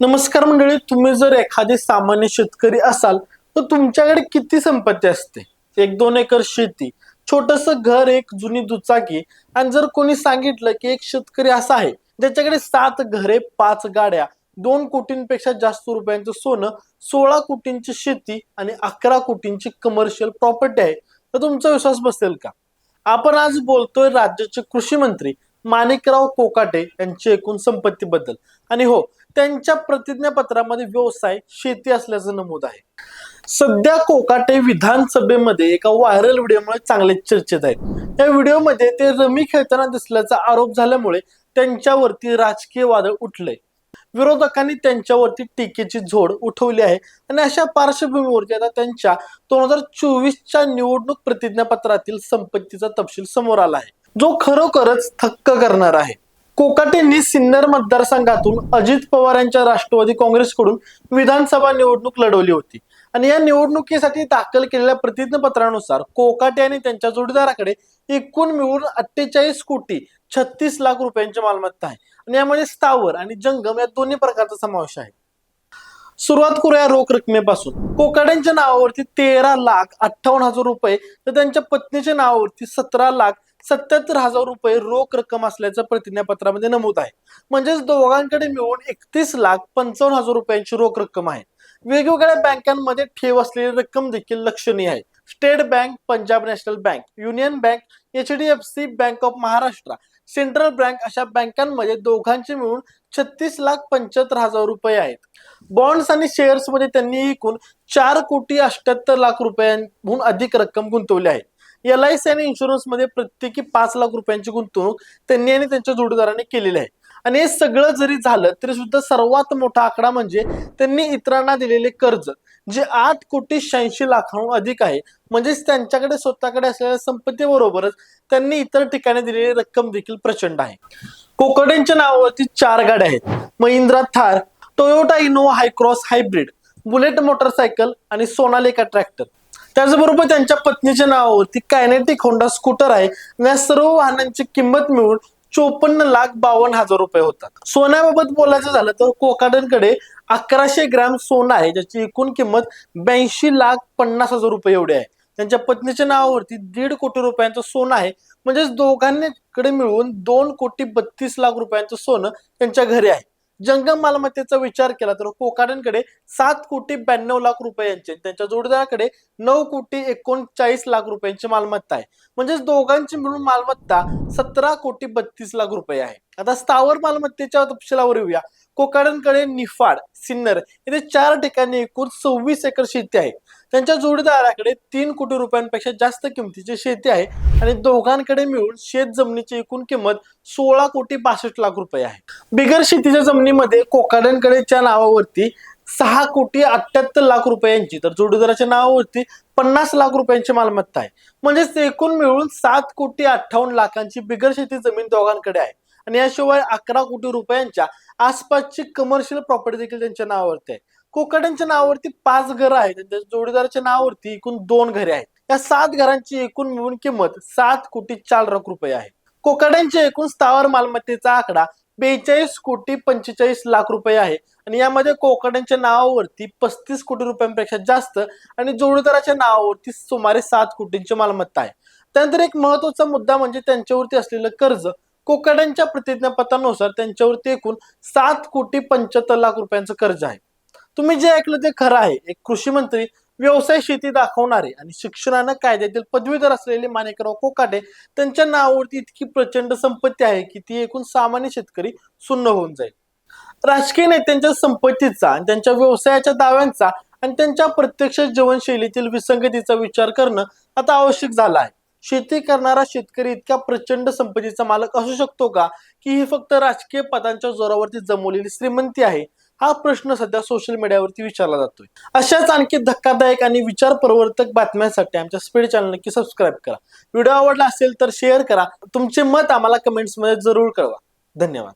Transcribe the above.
नमस्कार मंडळी तुम्ही जर एखादे सामान्य शेतकरी असाल तर तुमच्याकडे किती संपत्ती असते? एक दोन एकर शेती छोटस घर एक जुनी दुचाकी आणि जर कोणी सांगितलं की एक शेतकरी असा आहे ज्याच्याकडे सात घरे पाच गाड्या दोन कोटींपेक्षा जास्त रुपयांचं सोनं सोळा कोटींची शेती आणि अकरा कोटींची कमर्शियल प्रॉपर्टी आहे तर तुमचा विश्वास बसेल का? आपण आज बोलतोय राज्याचे कृषी मंत्री माणिकराव कोकाटे यांची एकूण संपत्तीबद्दल. आणि हो त्यांच्या प्रतिज्ञापत्रामध्ये व्यवसाय शेती असल्याचं नमूद आहे. सध्या कोकाटे विधानसभेमध्ये एका व्हायरल व्हिडिओमुळे चांगले चर्चेत आहेत. या व्हिडिओमध्ये ते रमी खेळताना दिसल्याचा आरोप झाल्यामुळे त्यांच्यावरती राजकीय वादळ उठले विरोधकांनी त्यांच्यावरती टीकेची झोड उठवली आहे आणि अशा पार्श्वभूमीवरती आता त्यांच्या दोन हजार चोवीसच्या निवडणूक प्रतिज्ञापत्रातील संपत्तीचा तपशील समोर आला आहे. जो खरोखरच थक्क करणार आहे. कोकाटेंनी सिन्नर मतदारसंघातून अजित पवार यांच्या राष्ट्रवादी काँग्रेसकडून विधानसभा निवडणूक लढवली होती. आणि या निवडणुकीसाठी दाखल केलेल्या प्रतिज्ञापत्रानुसार कोकाटे आणि त्यांच्या जोडीदाराकडे एकूण मिळून अठ्ठेचाळीस कोटी छत्तीस लाख रुपयांची मालमत्ता आहे. आणि यामध्ये स्थावर आणि जंगम या दोन्ही प्रकारचा समावेश आहे. सुरुवात करूया रोख रकमेपासून. कोकाट्यांच्या नावावरती तेरा लाख अठ्ठावन्न हजार रुपये तर त्यांच्या पत्नीच्या नावावरती सतरा लाख सत्याहत्तर हजार रुपये रोख रक्कम असल्याचं प्रतिज्ञापत्रामध्ये नमूद आहे. म्हणजेच दोघांकडे मिळून एकतीस लाख पंचावन्न हजार रुपयांची रोख रक्कम आहे. वेगवेगळ्या बँकांमध्ये ठेव असलेली रक्कम देखील लक्षणीय आहे. State bank Punjab national bank union bank H D F C bank of Maharashtra central bank अशा बँकांमध्ये दोघांचे मिळून छत्तीस लाख पंच्याहत्तर हजार रुपये आहेत. बॉन्ड्स आणि शेअर्समध्ये त्यांनी एकूण चार कोटी अठ्याहत्तर लाख रुपयांहून अधिक रक्कम गुंतवली आहे. एल आय सी आणि इन्शुरन्समध्ये प्रत्येकी पाच लाख रुपयांची गुंतवणूक त्यांनी आणि त्यांच्या जोडीदाराने केलेली आहे. आणि हे सगळं जरी झालं तरी सुद्धा सर्वात मोठा आकडा म्हणजे त्यांनी इतरांना दिलेले कर्ज जे आठ कोटी शहाऐंशी लाखांहून अधिक आहे. म्हणजेच त्यांच्याकडे स्वतःकडे असलेल्या संपत्तीबरोबरच त्यांनी इतर ठिकाणी दिलेली रक्कम देखील प्रचंड आहे. कोकडेंच्या नावावरती चार गाड्या आहेत. Mahindra Thar Toyota Innova Hycross hybrid Bullet motorcycle आणि सोनालिका ट्रॅक्टर. त्याचबरोबर त्यांच्या पत्नीच्या नावावरती कायनेटिक होंडा स्कूटर आहे. आणि या सर्व वाहनांची किंमत मिळून चोपन्न लाख बावन्न हजार रुपये होतात. सोन्याबाबत बोलायचं झालं तर कोकाडनकडे अकराशे ग्रॅम सोनं आहे ज्याची एकूण किंमत ब्याऐंशी लाख पन्नास हजार रुपये एवढी आहे. त्यांच्या पत्नीच्या नावावरती दीड कोटी रुपयांचं सोनं आहे. म्हणजेच दोघांकडे मिळून दोन कोटी बत्तीस लाख रुपयांचं सोनं त्यांच्या घरी आहे. जंगम मालमत्तेचा विचार केला तर कोकाड्यांकडे सात कोटी ब्याण्णव लाख रुपयांचे त्यांच्या जोडीदाराकडे नऊ कोटी एकोणचाळीस लाख रुपयांची मालमत्ता आहे. म्हणजेच दोघांची मिळून मालमत्ता सतरा कोटी बत्तीस लाख रुपये आहे. आता स्थावर मालमत्तेच्या तपशिलावर येऊया. कोकाड्यांकडे निफाड सिन्नर येथे चार ठिकाणी एकूण सव्वीस एकर शेती आहे. त्यांच्या जोडीदाराकडे तीन कोटी रुपयांपेक्षा जास्त किमतीची शेती आहे आणि दोघांकडे मिळून शेत जमिनीची एकूण किंमत सोळा कोटी बासष्ट लाख रुपये आहे. बिगर शेतीच्या जमिनीमध्ये कोकाड्यांकडेच्या नावावरती सहा कोटी अठ्याहत्तर लाख रुपयांची तर जोडीदाराच्या नावावरती पन्नास लाख रुपयांची मालमत्ता आहे. म्हणजेच एकूण मिळून सात कोटी अठ्ठावन्न लाखांची बिगर शेती जमीन दोघांकडे आहे. आणि याशिवाय अकरा कोटी रुपयांच्या आसपासची कमर्शियल प्रॉपर्टी देखील त्यांच्या नावावरती आहे. कोकाट्यांच्या नावावरती पाच घरं आहेत त्यांच्या जोडीदाराच्या नावावरती एकूण दोन घरे आहेत. या सात घरांची एकूण मिळून किंमत सात कोटी चार लाख रुपये आहे. कोकाट्यांच्या एकूण स्थावर मालमत्तेचा आकडा बेचाळीस कोटी पंचेचाळीस लाख रुपये आहे. आणि यामध्ये कोकाट्यांच्या नावावरती पस्तीस कोटी रुपयांपेक्षा जास्त आणि जोडीदाराच्या नावावरती सुमारे सात कोटींची मालमत्ता आहे. त्यानंतर एक महत्त्वाचा मुद्दा म्हणजे त्यांच्यावरती असलेलं कर्ज. कोकड्यांच्या प्रतिज्ञापत्रानुसार त्यांच्यावरती एकूण सात कोटी पंच्याहत्तर लाख रुपयांचं कर्ज आहे. तुम्ही जे ऐकलं ते खरं आहे. एक कृषी मंत्री व्यवसाय शेती दाखवणारे आणि शिक्षणानं कायद्यातील पदवीधर असलेले माणिकराव कोकाटे त्यांच्या नावावरती इतकी प्रचंड संपत्ती आहे की ती एकूण सामान्य शेतकरी सुन्न होऊन जाईल. राजकीय नेत्यांच्या संपत्तीचा आणि त्यांच्या व्यवसायाच्या दाव्यांचा आणि त्यांच्या प्रत्यक्ष जीवनशैलीतील विसंगतीचा विचार करणं आता आवश्यक झालं आहे. शेती करणारा शेतकरी इतक्या प्रचंड संपत्तीचा मालक असू शकतो का? की ही फक्त राजकीय पदांच्या जोरावरती जमवलेली श्रीमंती आहे? हा प्रश्न सध्या सोशल मीडियावरती विचारला जातोय. अशाच आणखी धक्कादायक आणि विचार प्रवर्तक बातम्यांसाठी आमच्या स्पीड चॅनल नक्की सबस्क्राईब करा. व्हिडिओ आवडला असेल तर शेअर करा. तुमचे मत आम्हाला कमेंट्समध्ये जरूर कळवा. धन्यवाद.